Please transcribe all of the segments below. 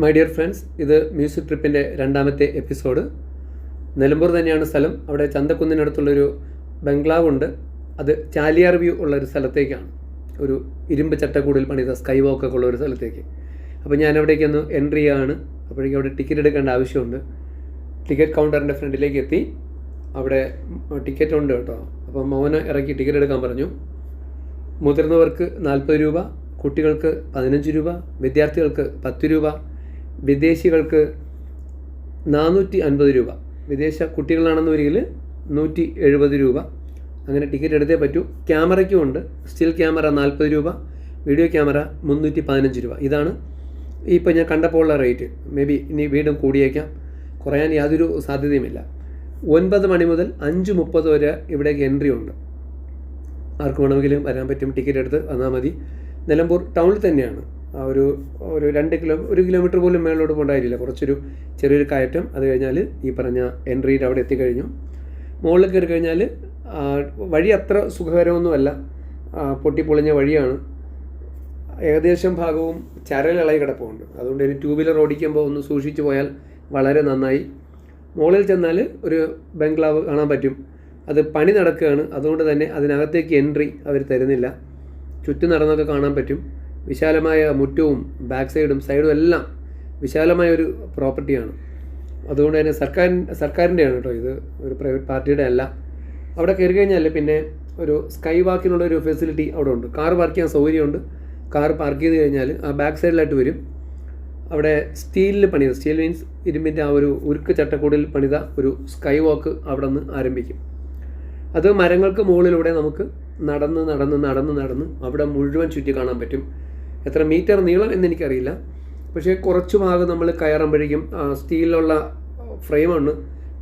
My dear friends ഇത് music ട്രിപ്പിന്റെ രണ്ടാമത്തെ എപ്പിസോഡ് നിലമ്പൂർ തന്നെയാണ് സ്ഥലം. അവിടെ ചന്തക്കുന്നിനടുത്തുള്ളൊരു ബംഗ്ലാവ് ഉണ്ട് അത് ചാലിയാർ വ്യൂ ഉള്ള ഒരു സ്ഥലത്തേക്കാണ്. ഒരു ഇരുമ്പ് ചട്ടക്കൂടിൽ പണിത സ്കൈ വാക്കൊക്കെ ഉള്ള ഒരു സ്ഥലത്തേക്ക്. അപ്പോൾ ഞാൻ അവിടേക്ക് ഒന്ന് എൻട്രി ചെയ്യാണ് അപ്പോഴേക്കും അവിടെ ടിക്കറ്റ് എടുക്കേണ്ട ആവശ്യമുണ്ട്. ടിക്കറ്റ് കൗണ്ടറിന്റെ ഫ്രണ്ടിലേക്ക് എത്തി. അവിടെ ടിക്കറ്റ് ഉണ്ട് കേട്ടോ. അപ്പോൾ മോനെ ഇറക്കി ടിക്കറ്റ് എടുക്കാൻ പറഞ്ഞു. മുതിർന്നവർക്ക് നാൽപ്പത് രൂപ കുട്ടികൾക്ക് പതിനഞ്ച് രൂപ വിദ്യാർത്ഥികൾക്ക് പത്ത് രൂപ വിദേശികൾക്ക് നാനൂറ്റി അൻപത് രൂപ. വിദേശ കുട്ടികളാണെന്ന് വരികിൽ നൂറ്റി എഴുപത് രൂപ. അങ്ങനെ ടിക്കറ്റ് എടുത്തേ പറ്റൂ. ക്യാമറയ്ക്കും ഉണ്ട്. സ്റ്റിൽ ക്യാമറ നാൽപ്പത് രൂപ. വീഡിയോ ക്യാമറ മുന്നൂറ്റി പതിനഞ്ച് രൂപ. ഇതാണ് ഇപ്പോൾ ഞാൻ കണ്ടപ്പോൾ ഉള്ള റേറ്റ്. മേ ബി ഇനി വീണ്ടും കൂടിയേക്കാം. കുറയാൻ യാതൊരു സാധ്യതയുമില്ല. ഒൻപത് മണി മുതൽ അഞ്ച് മുപ്പത് വരെ ഇവിടേക്ക് എൻട്രി ഉണ്ട്. ആർക്ക് വേണമെങ്കിലും വരാൻ പറ്റും. ടിക്കറ്റ് എടുത്ത് വന്നാൽ മതി. നിലമ്പൂർ ടൗണിൽ തന്നെയാണ്. ഒരു ഒരു രണ്ട് കിലോ ഒരു കിലോമീറ്റർ പോലും മേളിലോട്ട് പോകേണ്ടായില്ല കുറച്ചൊരു ചെറിയൊരു കയറ്റം അത് കഴിഞ്ഞാൽ ഈ പറഞ്ഞ എൻട്രിയുടെ അവിടെ എത്തിക്കഴിഞ്ഞു. മുകളിൽ കയറി കഴിഞ്ഞാൽ വഴി അത്ര സുഖകരമൊന്നുമല്ല. പൊട്ടിപ്പൊളിഞ്ഞ വഴിയാണ്. ഏകദേശം ഭാഗവും ചരലിളകി കിടപ്പുണ്ട്. അതുകൊണ്ട് ഇനി ടൂ വീലർ ഓടിക്കുമ്പോൾ ഒന്ന് സൂക്ഷിച്ചു പോയാൽ വളരെ നന്നായി. മുകളിൽ ചെന്നാൽ ഒരു ബംഗ്ലാവ് കാണാൻ പറ്റും. അത് പണി നടക്കുകയാണ്. അതുകൊണ്ട് തന്നെ അതിനകത്തേക്ക് എൻട്രി അവർ തരുന്നില്ല. ചുറ്റും നടന്നൊക്കെ കാണാൻ പറ്റും. വിശാലമായ മുറ്റവും ബാക്ക് സൈഡും സൈഡും എല്ലാം വിശാലമായ ഒരു പ്രോപ്പർട്ടിയാണ് അതുകൊണ്ട് തന്നെ സർക്കാർ സർക്കാരിന്റെയാണ് കേട്ടോ ഇത് ഒരു പ്രൈവറ്റ് പാർട്ടിയുടെ അല്ല. അവിടെ കയറി കഴിഞ്ഞാൽ പിന്നെ ഒരു സ്കൈ വാക്കിനുള്ള ഒരു ഫെസിലിറ്റി അവിടെ ഉണ്ട്. കാർ പാർക്ക് ചെയ്യാൻ സൗകര്യമുണ്ട്. കാർ പാർക്ക് ചെയ്ത് കഴിഞ്ഞാൽ ആ ബാക്ക് സൈഡിലായിട്ട് വരും. അവിടെ സ്റ്റീലിൽ പണിത സ്റ്റീൽ മീൻസ് ഇരുമ്പിന്റെ ആ ഒരു ഉരുക്ക് ചട്ടക്കൂടിൽ പണിത ഒരു സ്കൈ വാക്ക് അവിടെ നിന്ന് ആരംഭിക്കും. അത് മരങ്ങൾക്ക് മുകളിലൂടെ നമുക്ക് നടന്ന് നടന്ന് നടന്ന് നടന്ന് അവിടെ മുഴുവൻ ചുറ്റി കാണാൻ പറ്റും. എത്ര മീറ്റർ നീളം എന്ന് എനിക്കറിയില്ല പക്ഷേ കുറച്ച് ഭാഗം നമ്മൾ കയറുമ്പോഴേക്കും സ്റ്റീലിലുള്ള ഫ്രെയിമാണ്.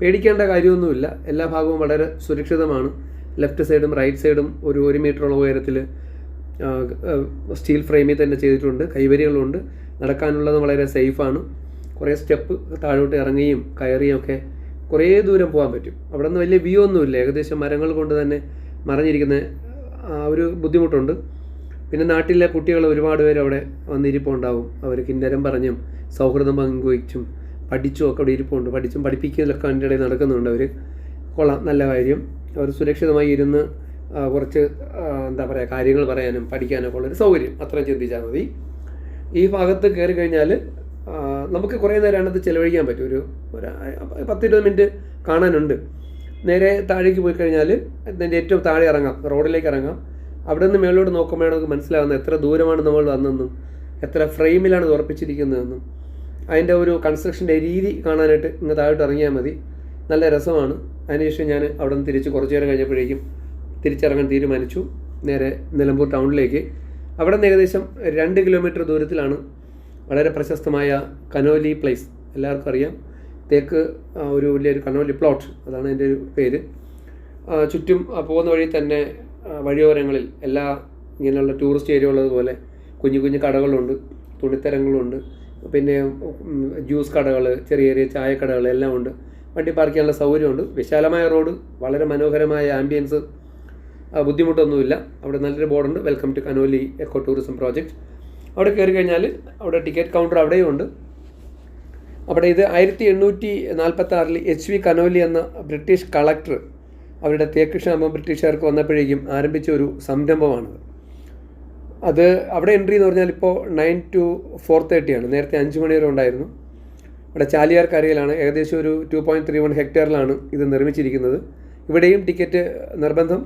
പേടിക്കേണ്ട കാര്യമൊന്നുമില്ല. എല്ലാ ഭാഗവും വളരെ സുരക്ഷിതമാണ്. ലെഫ്റ്റ് സൈഡും റൈറ്റ് സൈഡും ഒരു ഒരു മീറ്ററോളം ഉയരത്തിൽ സ്റ്റീൽ ഫ്രെയിമിൽ തന്നെ ചെയ്തിട്ടുണ്ട്. കൈവരികളുണ്ട്. നടക്കാനുള്ളത് വളരെ സേഫാണ്. കുറേ സ്റ്റെപ്പ് താഴോട്ട് ഇറങ്ങുകയും കയറിയും ഒക്കെ കുറേ ദൂരം പോകാൻ പറ്റും. അവിടെ നിന്ന് വലിയ വ്യൂ ഒന്നുമില്ല. ഏകദേശം മരങ്ങൾ കൊണ്ട് തന്നെ മറഞ്ഞിരിക്കുന്ന ആ ഒരു ബുദ്ധിമുട്ടുണ്ട്. പിന്നെ നാട്ടിലെ കുട്ടികൾ ഒരുപാട് പേര് അവിടെ വന്നിരിപ്പുണ്ടാവും അവർ കിന്നരം പറഞ്ഞും സൗഹൃദം പങ്കുവച്ചും പഠിച്ചും ഒക്കെ അവിടെ ഇരിപ്പുണ്ട്. പഠിച്ചും പഠിപ്പിക്കലൊക്കെ അതിന്റെ ഇടയിൽ നടക്കുന്നുണ്ട് അവർ കൊള്ളാം നല്ല കാര്യം. അവർ സുരക്ഷിതമായി ഇരുന്ന് കുറച്ച് എന്താ പറയുക കാര്യങ്ങൾ പറയാനും പഠിക്കാനൊക്കെ ഉള്ളൊരു സൗകര്യം. അത്രയും ചിന്തിച്ചാൽ മതി. ഈ ഭാഗത്ത് കയറി കഴിഞ്ഞാൽ നമുക്ക് കുറേ നേരം ചിലവഴിക്കാൻ പറ്റും. ഒരു ഒരു പത്തിരുപത് മിനിറ്റ് കാണാനുണ്ട്. നേരെ താഴേക്ക് പോയി കഴിഞ്ഞാൽ ഇതിന്റെ ഏറ്റവും താഴെ ഇറങ്ങാം. റോഡിലേക്ക് ഇറങ്ങാം. അവിടെ നിന്ന് മേളിലോട്ട് നോക്കുമ്പോഴാണ് നമുക്ക് മനസ്സിലാകുന്നത് എത്ര ദൂരമാണ് നമ്മൾ വന്നതെന്നും എത്ര ഫ്രെയിമിലാണ് ഇത് ഉറപ്പിച്ചിരിക്കുന്നതെന്നും. അതിന്റെ ഒരു കൺസ്ട്രക്ഷന്റെ രീതി കാണാനായിട്ട് ഇങ്ങ് താഴോട്ട് ഇറങ്ങിയാൽ മതി. നല്ല രസമാണ്. അതിനുശേഷം ഞാൻ അവിടെ നിന്ന് തിരിച്ച് കുറച്ച് നേരം കഴിഞ്ഞപ്പോഴേക്കും തിരിച്ചിറങ്ങാൻ തീരുമാനിച്ചു. നേരെ നിലമ്പൂർ ടൗണിലേക്ക്. അവിടെ നിന്ന് ഏകദേശം രണ്ട് കിലോമീറ്റർ ദൂരത്തിലാണ് വളരെ പ്രശസ്തമായ കനോലി പ്ലേസ് എല്ലാവർക്കും അറിയാം. തേക്ക് ഒരു വലിയൊരു കനോലി പ്ലോട്ട് അതാണ് എന്റെ ഒരു പേര്. ചുറ്റും പോകുന്ന വഴി തന്നെ വഴിയോരങ്ങളിൽ എല്ലാ ഇങ്ങനെയുള്ള ടൂറിസ്റ്റ് ഏരിയ ഉള്ളതുപോലെ കുഞ്ഞു കുഞ്ഞു കടകളുണ്ട് തുണിത്തരങ്ങളുണ്ട് പിന്നെ ജ്യൂസ് കടകൾ ചെറിയ ചെറിയ ചായക്കടകൾ എല്ലാം ഉണ്ട്. വണ്ടി പാർക്ക് ചെയ്യാനുള്ള സൗകര്യമുണ്ട്. വിശാലമായ റോഡ് വളരെ മനോഹരമായ ആംബിയൻസ് ബുദ്ധിമുട്ടൊന്നുമില്ല. അവിടെ നല്ലൊരു ബോർഡുണ്ട് welcome to Conolly eco tourism project അവിടെ കയറി കഴിഞ്ഞാൽ അവിടെ ടിക്കറ്റ് കൗണ്ടർ അവിടെയും ഉണ്ട്. അവിടെ ഇത് ആയിരത്തി എണ്ണൂറ്റി നാൽപ്പത്തി ആറിൽ എച്ച് വി കനോലി എന്ന ബ്രിട്ടീഷ് കളക്ടർ അവരുടെ തേക്ക് ക്ഷാമം ബ്രിട്ടീഷുകാർക്ക് വന്നപ്പോഴേക്കും ആരംഭിച്ച ഒരു സംരംഭമാണത്. അത് അവിടെ എൻട്രി എന്ന് പറഞ്ഞാൽ ഇപ്പോൾ നയൻ ടു ഫോർ തേർട്ടിയാണ് നേരത്തെ അഞ്ച് മണി വരെ ഉണ്ടായിരുന്നു. ഇവിടെ ചാലിയാർ കരയിലാണ് ഏകദേശം ഒരു ടു പോയിന്റ് ത്രീ വൺ ഹെക്ടറിലാണ് ഇത് നിർമ്മിച്ചിരിക്കുന്നത്. ഇവിടെയും ടിക്കറ്റ് നിർബന്ധം.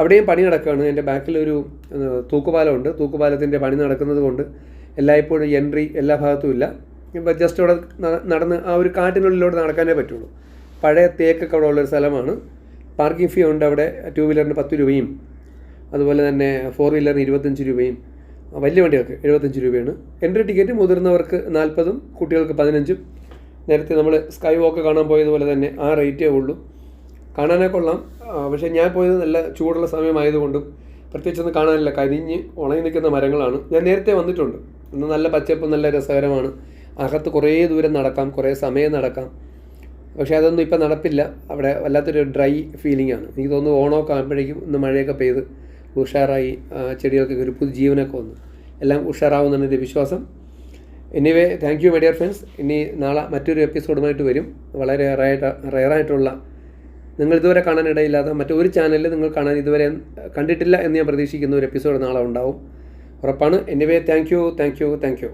അവിടെയും പണി നടക്കുകയാണ്. എന്റെ ബാക്കിലൊരു തൂക്കുപാലമുണ്ട്. തൂക്കുപാലത്തിന്റെ പണി നടക്കുന്നത് കൊണ്ട് എല്ലായ്പ്പോഴും എൻട്രി എല്ലാ ഭാഗത്തും ഇല്ല. ഇപ്പം ജസ്റ്റ് അവിടെ നടന്ന് ആ ഒരു കാട്ടിനുള്ളിലൂടെ നടക്കാനേ പറ്റുള്ളൂ. പഴയ തേക്കൊക്കെ അവിടെ ഉള്ളൊരു സ്ഥലമാണ്. പാർക്കിംഗ് ഫീ ഉണ്ട് അവിടെ ടു വീലറിന് പത്ത് രൂപയും അതുപോലെ തന്നെ ഫോർ വീലറിന് ഇരുപത്തഞ്ച് രൂപയും വലിയ വണ്ടികൾക്ക് എഴുപത്തഞ്ച് രൂപയാണ്. എൻട്രി ടിക്കറ്റ് മുതിർന്നവർക്ക് നാൽപ്പതും കുട്ടികൾക്ക് പതിനഞ്ചും. നേരത്തെ നമ്മൾ സ്കൈ വോക്ക് കാണാൻ പോയതുപോലെ തന്നെ ആ റേറ്റേ ഉള്ളൂ. കാണാനേ കൊള്ളാം. പക്ഷേ ഞാൻ പോയത് നല്ല ചൂടുള്ള സമയമായതുകൊണ്ടും പ്രത്യേകിച്ചൊന്നും കാണാനില്ല. കരിഞ്ഞ് ഉണങ്ങി നിൽക്കുന്ന മരങ്ങളാണ്. ഞാൻ നേരത്തെ വന്നിട്ടുണ്ട്. ഇന്ന് നല്ല പച്ചപ്പ് നല്ല രസകരമാണ്. അകത്ത് കുറേ ദൂരം നടക്കാം കുറേ സമയം നടക്കാം. പക്ഷേ അതൊന്നും ഇപ്പം നടപ്പില്ല. അവിടെ വല്ലാത്തൊരു ഡ്രൈ ഫീലിംഗ് ആണ് എനിക്ക് തോന്നുന്നു ഓണമൊക്കെ ആകുമ്പോഴേക്കും ഇന്ന് മഴയൊക്കെ പെയ്ത് ഉഷാറായി ചെടികൾക്കൊക്കെ ഒരു പുതുജീവനൊക്കെ വന്നു. എല്ലാം ഉഷാറാവുമെന്നാണ് എന്റെ വിശ്വാസം. Anyway thank you my dear friends ഇനി നാളെ മറ്റൊരു എപ്പിസോഡുമായിട്ട് വരും. വളരെ റയറായിട്ട് റയറായിട്ടുള്ള നിങ്ങൾ ഇതുവരെ കാണാൻ ഇടയില്ലാത്ത മറ്റൊരു ചാനലിൽ നിങ്ങൾ കാണാൻ ഇതുവരെ കണ്ടിട്ടില്ല എന്ന് ഞാൻ പ്രതീക്ഷിക്കുന്ന ഒരു എപ്പിസോഡ് നാളെ ഉണ്ടാവും. ഉറപ്പാണ്. Anyway thank you thank you thank you